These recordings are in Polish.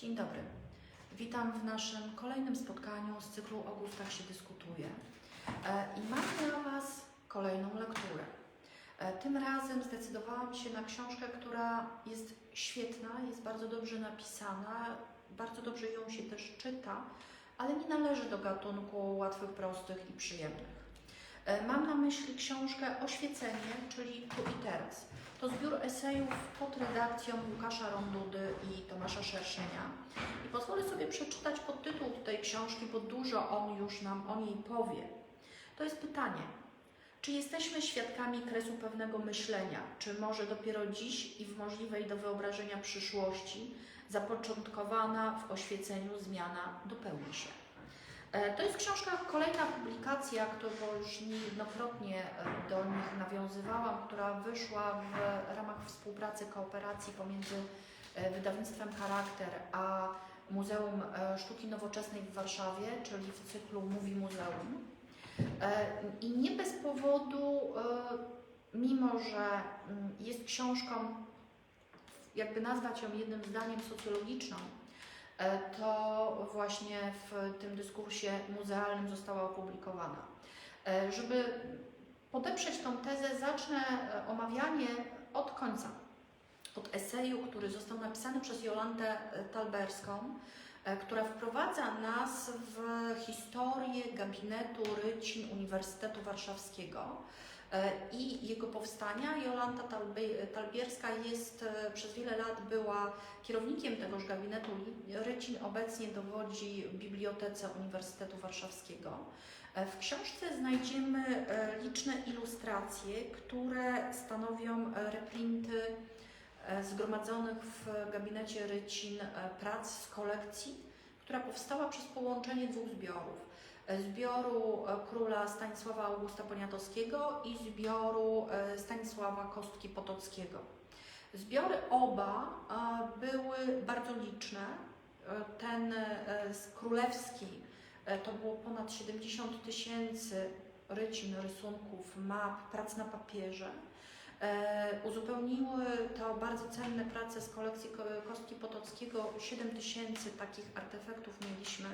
Dzień dobry. Witam w naszym kolejnym spotkaniu z cyklu O gustach się dyskutuje. E, I mam dla Was kolejną lekturę. E, Tym razem zdecydowałam się na książkę, która jest świetna, jest bardzo dobrze napisana, bardzo dobrze ją się też czyta, ale nie należy do gatunku łatwych, prostych i przyjemnych. E, Mam na myśli książkę Oświecenie, czyli Tu i Teraz. To zbiór esejów pod redakcją Łukasza Rondudy i Tomasza Szerszenia. I pozwolę sobie przeczytać podtytuł tej książki, bo dużo on już nam o niej powie. To jest pytanie, czy jesteśmy świadkami kresu pewnego myślenia, czy może dopiero dziś i w możliwej do wyobrażenia przyszłości zapoczątkowana w oświeceniu zmiana dopełni się? E, To jest książka, kolejna publikacja, którą już niejednokrotnie e, do nich nawiązywałam, która wyszła w ramach współpracy, kooperacji pomiędzy e, wydawnictwem Charakter a Muzeum Sztuki Nowoczesnej w Warszawie, czyli w cyklu Mówi Muzeum. I nie bez powodu, mimo że mm, jest książką, jakby nazwać ją jednym zdaniem socjologiczną, to właśnie w tym dyskursie muzealnym została opublikowana. E, Żeby podeprzeć tą tezę, zacznę e, omawianie od końca. Od eseju, który został napisany przez Jolantę Talberską, e, która wprowadza nas w historię gabinetu Rycin Uniwersytetu Warszawskiego i jego powstania. Jolanta Talbierska jest e, przez wiele lat była kierownikiem tegoż gabinetu Rycin, obecnie dowodzi Bibliotece Uniwersytetu Warszawskiego. E, W książce znajdziemy e, liczne ilustracje, które stanowią e, reprinty e, zgromadzonych w gabinecie Rycin e, prac z kolekcji, która powstała przez połączenie dwóch zbiorów. E, Zbioru e, króla Stanisława Augusta Poniatowskiego i zbioru e, Stanisława Kostki Potockiego. Zbiory oba były bardzo liczne. Ten królewski to było ponad 70 tysięcy rycin, rysunków, map, prac na papierze. Uzupełniły to bardzo cenne prace z kolekcji Ko- Kostki Potockiego. 7 tysięcy takich artefaktów mieliśmy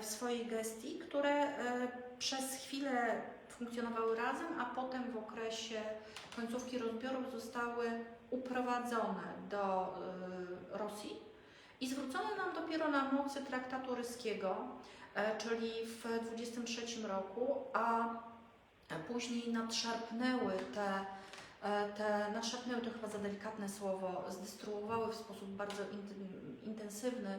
w swojej gestii, które e, przez chwilę funkcjonowały razem, a potem w okresie końcówki rozbiorów zostały uprowadzone do e, Rosji i zwrócone nam dopiero na mocy traktatu ryskiego, e, czyli w 23 roku, a później nadszarpnęły te, e, te nadszarpnęły to chyba za delikatne słowo, zdestruowały w sposób bardzo int- intensywny e,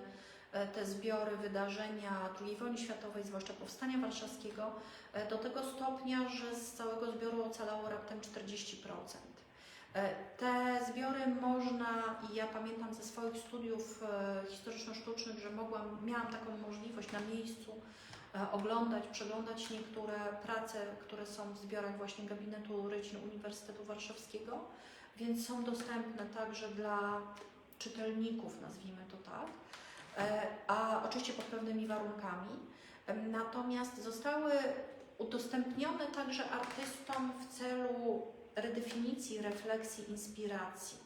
te zbiory wydarzenia II wojny światowej, zwłaszcza powstania warszawskiego, e, do tego stopnia, że z całego zbioru ocalało raptem 40%. E, Te zbiory można, i ja pamiętam ze swoich studiów e, historyczno-sztucznych, że mogłam, miałam taką możliwość na miejscu e, oglądać, przeglądać niektóre prace, które są w zbiorach właśnie gabinetu Rycin Uniwersytetu Warszawskiego, więc są dostępne także dla czytelników, nazwijmy to tak, e, a oczywiście pod pewnymi warunkami. Em, Natomiast zostały udostępnione także artystom w celu redefinicji, refleksji, inspiracji.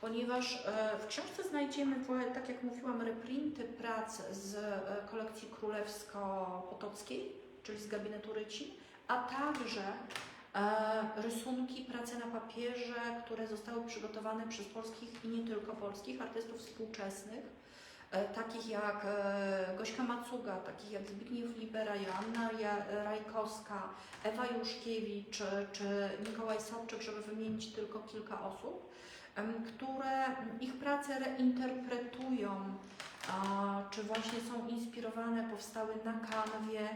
Ponieważ e, w książce znajdziemy, tak jak mówiłam, reprinty prac z e, kolekcji królewsko-potockiej, czyli z gabinetu Rycin, a także e, rysunki, prace na papierze, które zostały przygotowane przez polskich i nie tylko polskich artystów współczesnych, e, takich jak e, Gośka Macuga, takich jak Zbigniew Libera, Joanna Rajkowska, Ewa Juszkiewicz czy, czy Mikołaj Sobczyk, żeby wymienić tylko kilka osób, które ich prace reinterpretują, czy właśnie są inspirowane, powstały na kanwie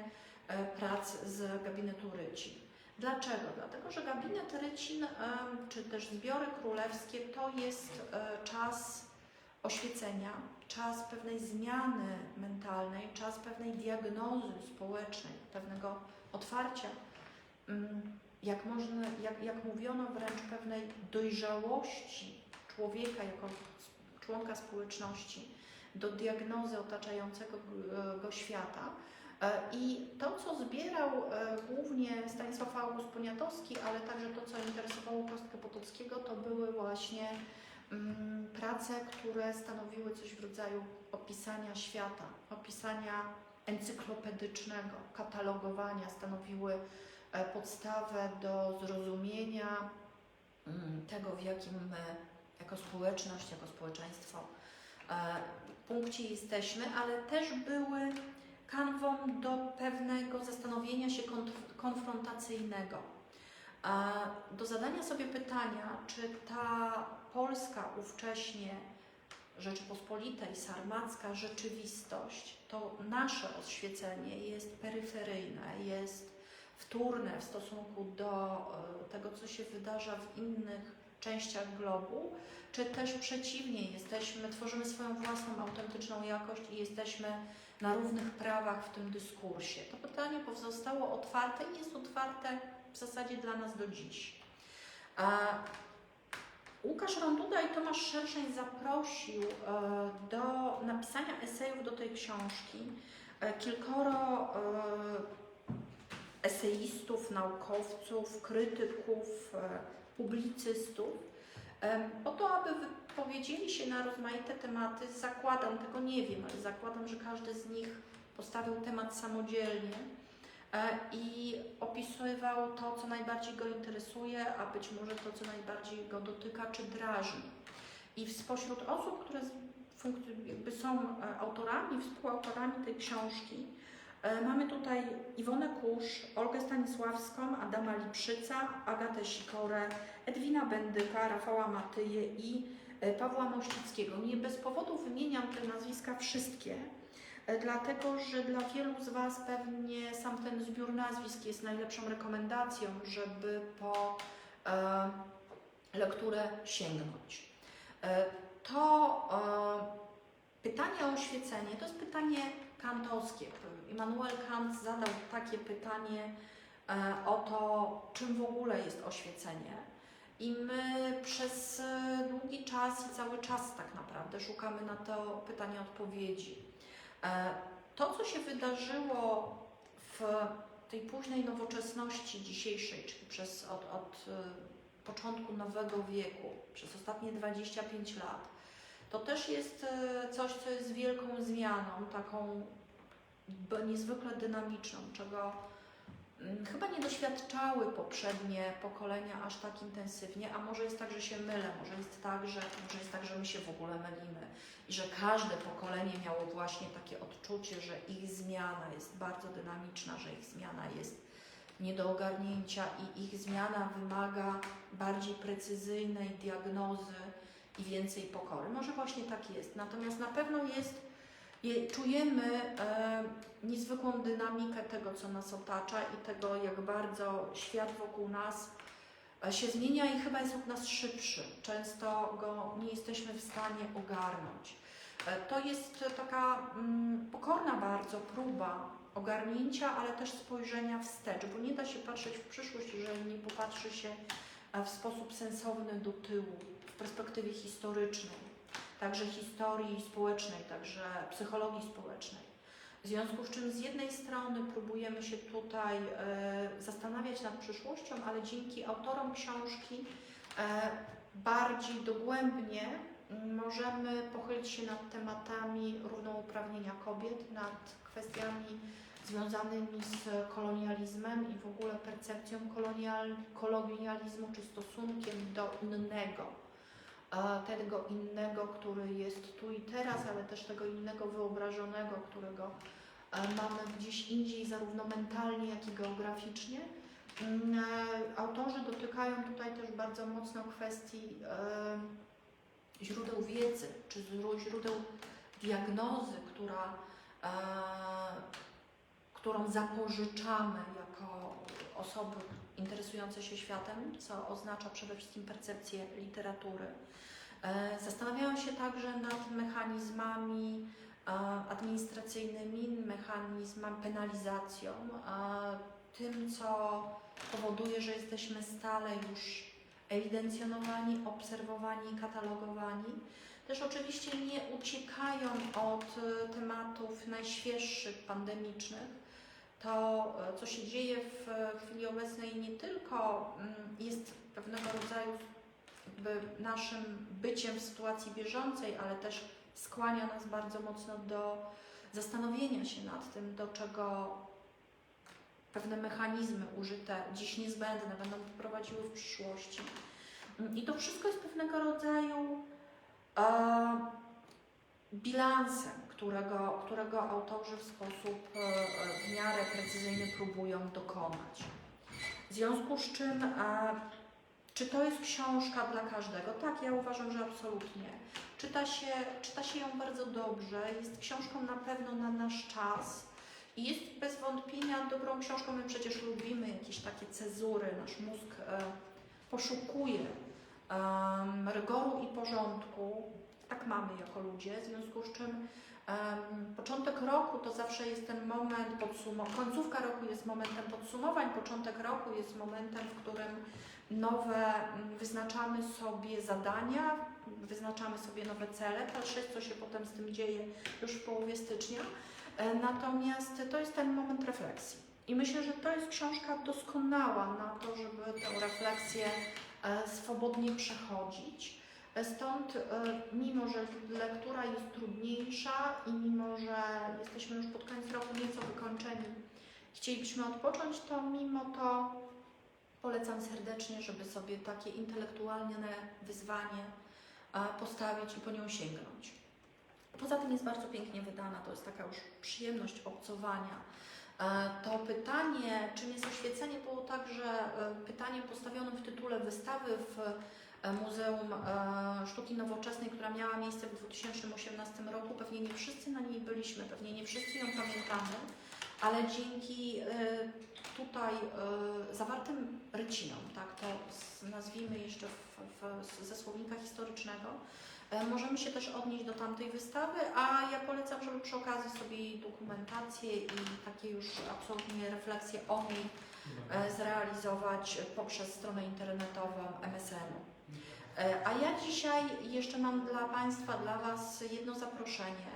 e, prac z gabinetu Rycin. Dlaczego? Dlatego, że gabinet Rycin, czy też zbiory królewskie to jest e, czas oświecenia, czas pewnej zmiany mentalnej, czas pewnej diagnozy społecznej, pewnego otwarcia, mm, jak, można, jak, jak mówiono wręcz pewnej dojrzałości człowieka jako członka społeczności do diagnozy otaczającego g- go świata. E, I to, co zbierał e, głównie Stanisław August Poniatowski, ale także to, co interesowało Kostkę Potockiego, to były właśnie prace, które stanowiły coś w rodzaju opisania świata, opisania encyklopedycznego, katalogowania, stanowiły e, podstawę do zrozumienia mm, tego, w jakim my jako społeczność, jako społeczeństwo e, punkcie jesteśmy, ale też były kanwą do pewnego zastanowienia się konf- konfrontacyjnego. Do zadania sobie pytania, czy ta polska ówcześnie Rzeczypospolitej, sarmacka rzeczywistość, to nasze oświecenie jest peryferyjne, jest wtórne w stosunku do e, tego, co się wydarza w innych częściach globu, czy też przeciwnie, jesteśmy, tworzymy swoją własną autentyczną jakość i jesteśmy na równych prawach w tym dyskursie. To pytanie pozostało otwarte i jest otwarte w zasadzie dla nas do dziś. A Łukasz Ronduda i Tomasz Szerszeń zaprosił e, do napisania esejów do tej książki e, kilkoro e, eseistów, naukowców, krytyków, publicystów, po to, aby wypowiedzieli się na rozmaite tematy. Zakładam, tego nie wiem, ale zakładam, że każdy z nich postawił temat samodzielnie i opisywał to, co najbardziej go interesuje, a być może to, co najbardziej go dotyka czy drażni. I spośród osób, które jakby są e, autorami, współautorami tej książki, e, mamy tutaj Iwonę Kusz, Olgę Stanisławską, Adama Liprzyca, Agatę Sikorę, Edwina Bendyka, Rafała Matyję i e, Pawła Mościckiego. Nie bez powodu wymieniam te nazwiska wszystkie, e, dlatego że dla wielu z Was pewnie sam ten zbiór nazwisk jest najlepszą rekomendacją, żeby po e, lekturę sięgnąć. E, to e, pytanie o oświecenie to jest pytanie kantowskie. Immanuel Kant zadał takie pytanie e, o to, czym w ogóle jest oświecenie. I my przez e, długi czas i cały czas tak naprawdę szukamy na to pytanie odpowiedzi. E, To, co się wydarzyło w tej późnej nowoczesności dzisiejszej, czyli przez od, od e, początku nowego wieku, przez ostatnie 25 lat, to też jest e, coś, co jest wielką zmianą, taką niezwykle dynamiczną, czego chyba nie doświadczały poprzednie pokolenia aż tak intensywnie, a może jest tak, że się mylę, może jest tak, że, może jest tak, że my się w ogóle mylimy i że każde pokolenie miało właśnie takie odczucie, że ich zmiana jest bardzo dynamiczna, że ich zmiana jest nie do ogarnięcia i ich zmiana wymaga bardziej precyzyjnej diagnozy i więcej pokory. Może właśnie tak jest. Natomiast na pewno jest, je, czujemy niezwykłą dynamikę tego, co nas otacza i tego, jak bardzo świat wokół nas e, się zmienia i chyba jest od nas szybszy. Często go nie jesteśmy w stanie ogarnąć. E, To jest taka mm, pokorna bardzo próba ogarnięcia, ale też spojrzenia wstecz, bo nie da się patrzeć w przyszłość, jeżeli nie popatrzy się e, w sposób sensowny do tyłu, w perspektywie historycznej, także historii społecznej, także psychologii społecznej. W związku z czym z jednej strony próbujemy się tutaj e, zastanawiać nad przyszłością, ale dzięki autorom książki e, bardziej dogłębnie możemy pochylić się nad tematami równouprawnienia kobiet, nad kwestiami związanymi z kolonializmem i w ogóle percepcją kolonial, kolonializmu czy stosunkiem do innego. Tego innego, który jest tu i teraz, ale też tego innego wyobrażonego, którego e, mamy gdzieś indziej, zarówno mentalnie, jak i geograficznie. Mm, e, Autorzy dotykają tutaj też bardzo mocno kwestii e, źródeł wiedzy, czy źró- źródeł diagnozy, która, którą zapożyczamy jako osoby interesujące się światem, co oznacza przede wszystkim percepcję literatury. E, Zastanawiają się także nad mechanizmami e, administracyjnymi, mechanizmami, penalizacją, e, tym, co powoduje, że jesteśmy stale już ewidencjonowani, obserwowani, katalogowani. Też oczywiście nie uciekają od tematów najświeższych, pandemicznych. To, e, co się dzieje w chwili obecnej, nie tylko mm, jest pewnego rodzaju naszym byciem w sytuacji bieżącej, ale też skłania nas bardzo mocno do zastanowienia się nad tym, do czego pewne mechanizmy użyte dziś niezbędne będą prowadziły w przyszłości. I to wszystko jest pewnego rodzaju e, bilansem, którego, którego autorzy w sposób e, w miarę precyzyjny próbują dokonać. W związku z czym, e, czy to jest książka dla każdego? Tak, ja uważam, że absolutnie. Czyta się, czyta się ją bardzo dobrze, jest książką na pewno na nasz czas i jest bez wątpienia dobrą książką. My przecież lubimy jakieś takie cezury, nasz mózg e, poszukuje em, rygoru i porządku. Tak mamy jako ludzie, w związku z czym początek roku to zawsze jest ten moment podsumowań, końcówka roku jest momentem podsumowań, początek roku jest momentem, w którym nowe mm, wyznaczamy sobie zadania, wyznaczamy sobie nowe cele, patrzeć co się potem z tym dzieje już w połowie stycznia. E, Natomiast to jest ten moment refleksji. I myślę, że to jest książka doskonała na to, żeby tę refleksję e, swobodnie przechodzić. Stąd, e, mimo że lektura jest trudniejsza i mimo że jesteśmy już pod koniec roku nieco wykończeni, chcielibyśmy odpocząć, to mimo to polecam serdecznie, żeby sobie takie intelektualne wyzwanie e, postawić i po nią sięgnąć. Poza tym jest bardzo pięknie wydana, to jest taka już przyjemność obcowania. E, To pytanie, czym jest oświecenie, było także e, pytaniem postawionym w tytule wystawy w Muzeum e, Sztuki Nowoczesnej, która miała miejsce w 2018 roku. Pewnie nie wszyscy na niej byliśmy, pewnie nie wszyscy ją pamiętamy, ale dzięki e, tutaj e, zawartym rycinom, tak to nazwijmy jeszcze w, w, ze słownika historycznego, E, Możemy się też odnieść do tamtej wystawy, a ja polecam, żeby przy okazji sobie jej dokumentację i takie już absolutnie refleksje o niej e, zrealizować poprzez stronę internetową MSN-u. E, A ja dzisiaj jeszcze mam dla Państwa, dla Was jedno zaproszenie.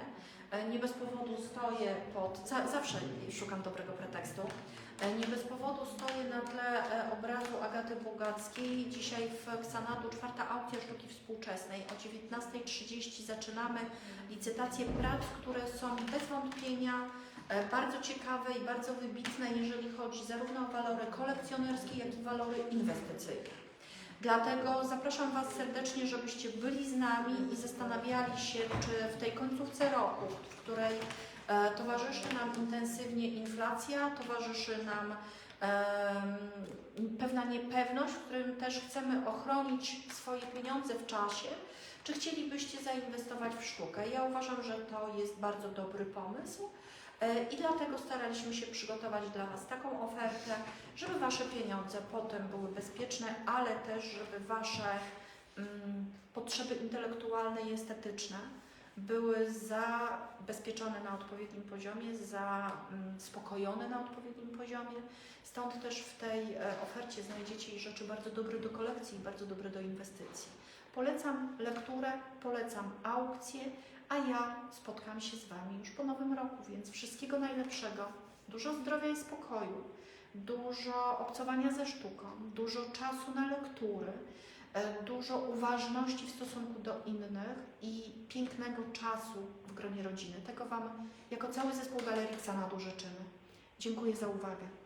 E, Nie bez powodu stoję pod, za, zawsze szukam dobrego pretekstu, E, nie bez powodu stoję na tle obrazu Agaty Bugackiej. Dzisiaj w Ksanadu czwarta aukcja sztuki współczesnej. O 19.30 zaczynamy licytację prac, które są bez wątpienia bardzo ciekawe i bardzo wybitne, jeżeli chodzi zarówno o walory kolekcjonerskie, jak i walory inwestycyjne. Dlatego zapraszam Was serdecznie, żebyście byli z nami i zastanawiali się, czy w tej końcówce roku, w której e, towarzyszy nam intensywnie inflacja, towarzyszy nam em, pewna niepewność, w którym też chcemy ochronić swoje pieniądze w czasie, czy chcielibyście zainwestować w sztukę? Ja uważam, że to jest bardzo dobry pomysł. E, I dlatego staraliśmy się przygotować dla Was taką ofertę, żeby Wasze pieniądze potem były bezpieczne, ale też, żeby Wasze mm, potrzeby intelektualne i estetyczne były zabezpieczone na odpowiednim poziomie, zaspokojone na odpowiednim poziomie. Stąd też w tej e, ofercie znajdziecie rzeczy bardzo dobre do kolekcji i bardzo dobre do inwestycji. Polecam lekturę, polecam aukcję, a ja spotkam się z Wami już po nowym roku, więc wszystkiego najlepszego. Dużo zdrowia i spokoju, dużo obcowania ze sztuką, dużo czasu na lektury, e, dużo uważności w stosunku do innych i pięknego czasu w gronie rodziny. Tego Wam jako cały zespół Galerii Xanadu życzymy. Dziękuję za uwagę.